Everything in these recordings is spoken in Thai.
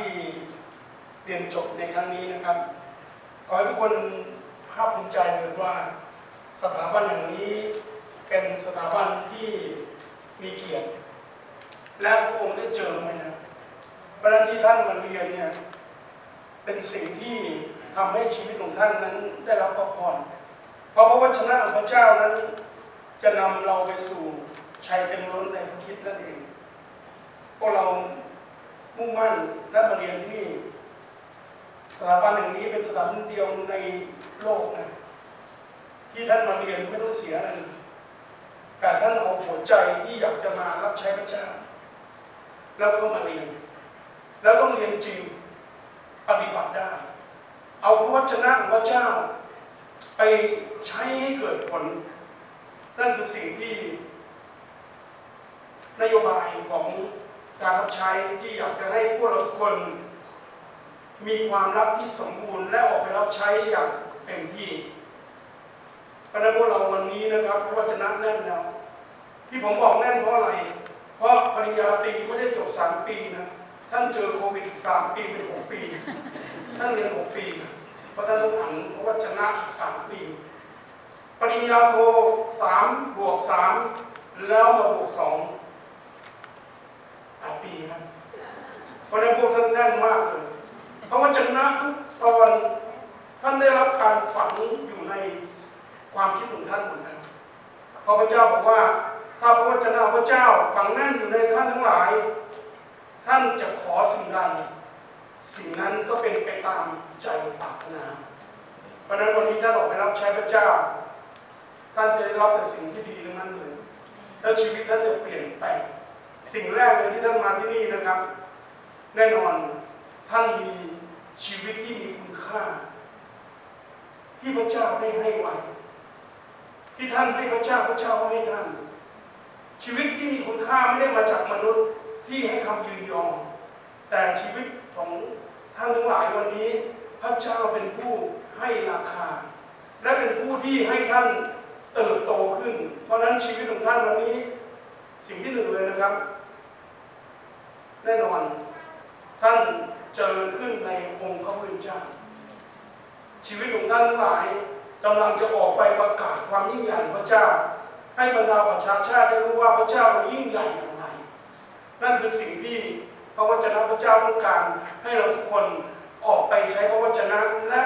ที่เรียนจบในครั้งนี้นะครับ ขอให้ทุกคนภาคภูมิใจเลยว่าสถาบันแห่งนี้เป็นสถาบันที่มีเกียรติ และพระองค์ได้เจอมานะเวลาที่ท่านมาเรียนเนี่ยเป็นสิ่งที่ทำให้ชีวิตของท่านนั้นได้รับพระพรเพราะพระวจนะของพระเจ้านั้น จะนำเราไปสู่ชัยเต็มล้นในพระคิดนั่นเองพวกเรา มุ่งมั่นและมาเรียนที่นี่สถาบันแห่งนี้เป็นสถาบันเดียวในโลกนะที่ท่านมาเรียนไม่ต้องเสียอะไรแต่ท่านเอาหัวใจที่อยากจะมารับใช้พระเจ้า แล้วก็มาเรียน แล้วต้องเรียนจริงปฏิบัติได้ เอาพระวจนะของพระเจ้า ไปใช้ให้เกิดผล นั่นคือสิ่งที่ นโยบายของ การรับใช้ที่อยากจะให้พวกเราทุกคน มีความรับที่สมบูรณ์ และออกไปรับใช้อย่างเต็มที่พระพวกเราวันนี้นะครับพระวจนะแน่นแล้วที่ผมบอกแน่นเพราะอะไร เพราะปริญญาตรีไม่ได้จบสามปีนะท่านเจอโควิดสามปีเป็นหกปี ท่านเรียนหกปีเพราะท่านต้องอ่านพระวจนะอีกสามปี ปริญญาโทสามบวกสามแล้วมาบวกสอง แปดปีครับเพราะนั้นพวกท่านแน่นมากเลยเพราะว่าจนะทุกตอนท่านได้รับการฝังอยู่ในความคิดของท่านหมดนะพระพระเจ้าบอกว่า ถ้าพระวจนะพระเจ้าฝังแน่นอยู่ในท่านทั้งหลาย ท่านจะขอสิ่งใดสิ่งนั้นก็เป็นไปตามใจปรารถนา เพราะฉะนั้นวันนี้ท่านออกไปรับใช้พระเจ้า ท่านจะได้รับแต่สิ่งที่ดีทั้งนั้นเลย แล้วชีวิตท่านจะเปลี่ยนแปลง สิ่งแรกเลยที่ท่านมาที่นี่นะครับ แน่นอนท่านมีชีวิตที่มีคุณค่า ที่พระเจ้าได้ให้ไว้ ที่ท่านให้พระเจ้าพระเจ้าก็ให้ท่าน ชีวิตที่มีคุณค่าไม่ได้มาจากมนุษย์ที่ให้คำยืนยอมแต่ชีวิตของท่านทั้งหลายวันนี้ พระเจ้าเป็นผู้ให้ราคา และเป็นผู้ที่ให้ท่านเติบโตขึ้น เพราะนั้นชีวิตของท่านวันนี้ สิ่งที่หนึ่งเลยนะครับ แน่นอน ท่านเจริญขึ้นในองค์พระผู้เป็นเจ้า ชีวิตของท่านทั้งหลายกำลังจะออกไปประกาศความยิ่งใหญ่พระเจ้า ให้บรรดาประชาชาติได้รู้ว่าพระเจ้าเรายิ่งใหญ่อย่างไร นั่นคือสิ่งที่พระวจนะพระเจ้าต้องการให้เราทุกคนออกไปใช้พระวจนะและ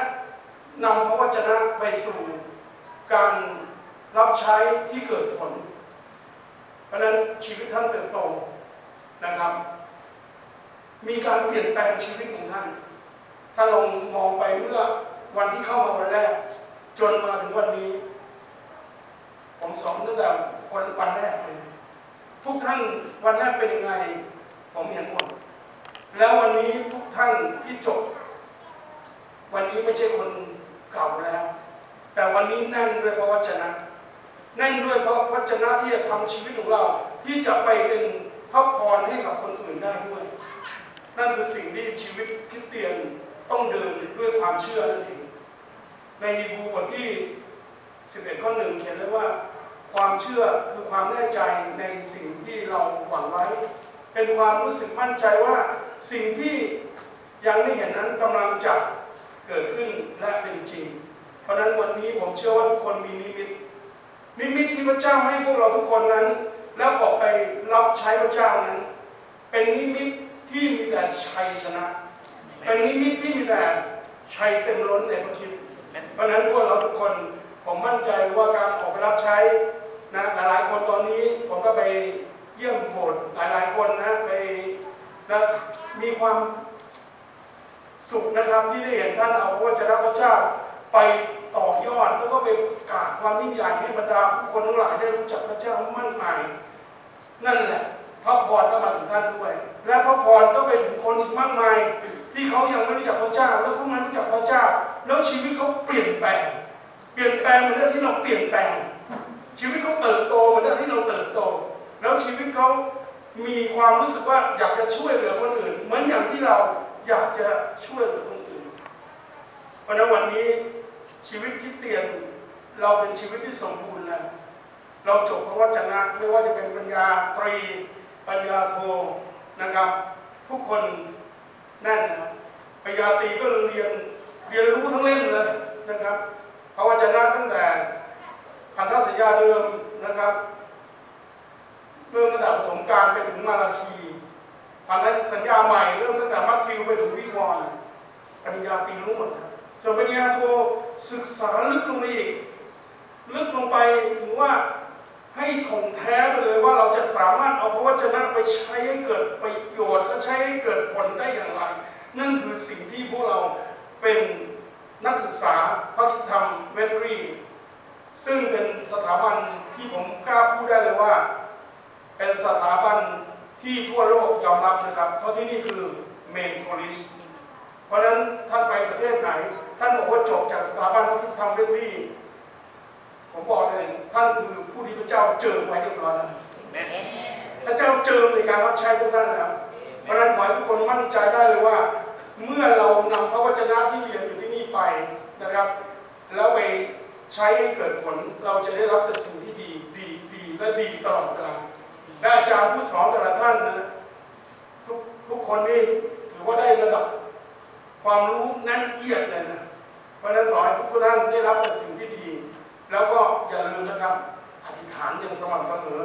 นำพระวจนะไปสู่การรับใช้ที่เกิดผล เพราะนั้นชีวิตท่านเติบโตนะครับ มีการเปลี่ยนแปลงชีวิตของท่าน ถ้าลองมองไปเมื่อวันที่เข้ามาวันแรก จนมาถึงวันนี้ ผมสอนตั้งแต่วันวันแรกเลยทุกท่านวันแรกเป็นยังไง ผมเห็นหมด แล้ววันนี้ทุกท่านที่จบ วันนี้ไม่ใช่คนเก่าแล้ว แต่วันนี้แน่นด้วยพระวจนะแน่นด้วยพระวจนะที่จะทำชีวิตของเรา ที่จะไปเป็นพระพรให้กับคนอื่นได้ด้วย นั่นคือสิ่งที่ชีวิตคริสเตียนต้องเดินด้วยความเชื่อนั่นเอง ในฮีบรูบทที่ 11ข้อหนึ่งเขียนไว้ว่าความเชื่อคือความแน่ใจในสิ่งที่เราหวังไว้ เป็นความรู้สึกมั่นใจว่าสิ่งที่ยังไม่เห็นนั้นกำลังจะเกิดขึ้นและเป็นจริง เพราะนั้นวันนี้ผมเชื่อว่าทุกคนมีนิมิต นิมิตที่พระเจ้าให้พวกเราทุกคนนั้น แล้วออกไปรับใช้พระเจ้านั้น เป็นนิมิต ที่มีแต่ชัยชนะ เป็นนิมิตที่มีแต่ชัยเต็มล้นในพระคิดเพราะฉะนั้นพวกเราทุกคนผมมั่นใจว่าการออกไปรับใช้นะหลายๆคนตอนนี้ผมก็ไปเยี่ยมโบสถ์หลายๆคนนะไปนะมีความสุขนะครับที่ได้เห็นท่านเอาพระวจนะพระเจ้าไปต่อยอดแล้วก็ไปประกาศความยิ่งใหญ่ให้บรรดาผู้คนทั้งหลายได้รู้จักพระเจ้ามากมายนั่นแหละ พระพรก็มาถึงท่านด้วย และพระพรก็ไปถึงคนอีกมากมาย ที่เขายังไม่รู้จักพระเจ้า แล้วเขามารู้จักพระเจ้า แล้วชีวิตเขาเปลี่ยนแปลง เปลี่ยนแปลงเหมือนที่เราเปลี่ยนแปลง ชีวิตเขาเติบโตเหมือนที่เราเติบโต แล้วชีวิตเขามีความรู้สึกว่าอยากจะช่วยเหลือคนอื่น เหมือนอย่างที่เราอยากจะช่วยเหลือคนอื่น เพราะนั้นวันนี้ชีวิตคริดเตียนเราเป็นชีวิตที่สมบูรณ์แล้วเราจบพระวจนะไม่ว่าจะเป็นปัญญาตรี ปัญญาโทนะครับ ทุกคนนั่นนะปริญญาตรีก็เรียนเรียนรู้ทั้งเล่มเลยนะครับพระวจนะตั้งแต่พันธสัญญาเดิมนะครับเริ่มตั้งแต่ปฐมกาลไปถึงมาราคีพันธสัญญาใหม่เริ่มตั้งแต่มัทธิวไปถึงวิวรณ์ปริญญาตรีรู้หมดนะส่วนปริญญาโทศึกษาลึกลงไปอีก ลึกลงไปถึงว่า ให้ถ่องแท้ไปเลยว่าเราจะสามารถเอาพระวจนะไปใช้ให้เกิดประโยชน์และใช้ให้เกิดผลได้อย่างไร นั่นคือสิ่งที่พวกเราเป็นนักศึกษาพระธรรมเวทรี ซึ่งเป็นสถาบันที่ผมกล้าพูดได้เลยว่า เป็นสถาบันที่ทั่วโลกยอมรับนะครับ เพราะที่นี่คือเมนโคลิสเพราะฉะนั้นท่านไปประเทศไหน ท่านบอกว่าจบจากสถาบันพระธรรมเวทรี ผมบอกเลยท่านคือผู้ที่พระเจ้าเจิมไว้เรียบร้อยแล้วพระเจ้าเจิมในการรับใช้พวกท่านนะครับเพราะฉะนั้นขอให้ทุกคนมั่นใจได้เลยว่า เมื่อเรานำพระวจนะที่เรียนอยู่ที่นี่ไปนะครับ แล้วไปใช้ให้เกิดผลเราจะได้รับแต่สิ่งที่ดีดีดีและดีตลอดเวลาและอาจารย์ผู้สอนแต่ละท่านนะทุกทุกคนนี่ถือว่าได้ระดับความรู้แน่นเอียดเลยนะเพราะฉะนั้นขอให้ทุกท่านได้รับแต่สิ่งที่ดี แล้วก็อย่าลืมนะครับ อธิษฐานอย่างสม่ำเสมอ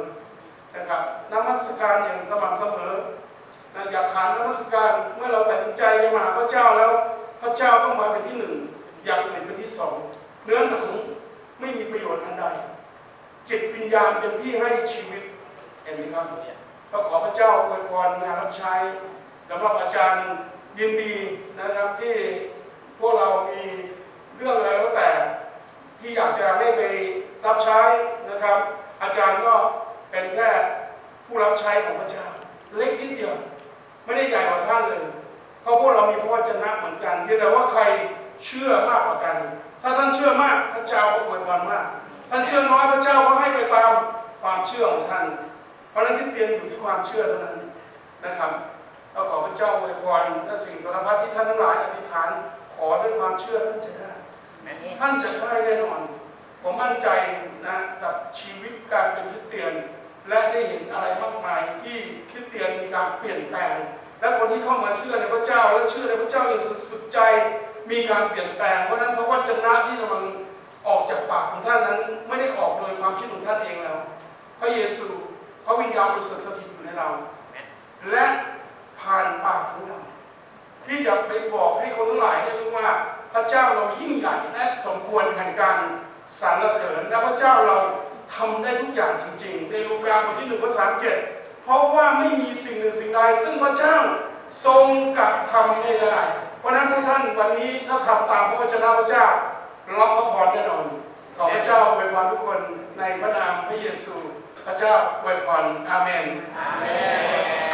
นะครับนมัสการอย่างสม่ำเสมอนะอย่าขานนมัสการเมื่อเราตัดสินใจจะมาพระเจ้าแล้ว พระเจ้าต้องมาเป็นที่หนึ่งอย่างอื่นเป็นที่สองเนื้อหนังไม่มีประโยชน์อันใด จิตวิญญาณเป็นที่ให้ชีวิตเห็นไหมครับก็ขอพระเจ้าอวยพรงานรับใช้สำหรับอาจารย์ยินดีนะครับที่พวกเรามีเรื่องอะไรก็แต่ ที่อยากจะให้ไปรับใช้นะครับ อาจารย์ก็เป็นแค่ผู้รับใช้ของพระเจ้าเล็กนิดเดียว ไม่ได้ใหญ่กว่าท่านเลยเพราะพวกเรามีพระวจนะเหมือนกันเพียงแต่ว่าใครเชื่อมากกว่ากัน ถ้าท่านเชื่อมากพระเจ้าก็อวยพรมาก ท่านเชื่อน้อยพระเจ้าก็ให้ไปตามความเชื่อของท่าน เพราะฉะนั้นที่เตียนอยู่ที่ความเชื่อเท่านั้นนะครับเราขอพระเจ้าอวยพรและสิ่งสารพัดที่ท่านทั้งหลายอธิษฐานขอด้วยความเชื่อท่านจะได้ ท่านจะได้แน่นอน ผมมั่นใจนะกับชีวิตการเป็นคริสเตียน และได้เห็นอะไรมากมายที่คริสเตียนมีการเปลี่ยนแปลง และคนที่เข้ามาเชื่อในพระเจ้า และเชื่อในพระเจ้าอย่างสุดใจ มีการเปลี่ยนแปลง เพราะฉะนั้นพระวจนะที่กำลังออกจากปากของท่านนั้น ไม่ได้ออกโดยความคิดของท่านเองแล้ว พระเยซูพระวิญญาณบริสุทธิ์สถิตอยู่ในเรา และผ่านปากของเราที่จะไปบอกให้คนทั้งหลายได้รู้ว่า พระเจ้าเรายิ่งใหญ่และสมควรแห่งการสรรเสริญและพระเจ้าเราทำได้ทุกอย่างจริง ๆ ในลูกาบทที่หนึ่งข้อสามเจ็ดเพราะว่าไม่มีสิ่งหนึ่งสิ่งใดซึ่งพระเจ้าทรงกระทำไม่ได้เพราะนั้นทุกท่านวันนี้ถ้าทำตามพระวจนะพระเจ้ารับพระพรแน่นอนขอพระเจ้าอวยพรทุกคนในพระนามพระเยซู พระเจ้าอวยพรอาเมน Amen.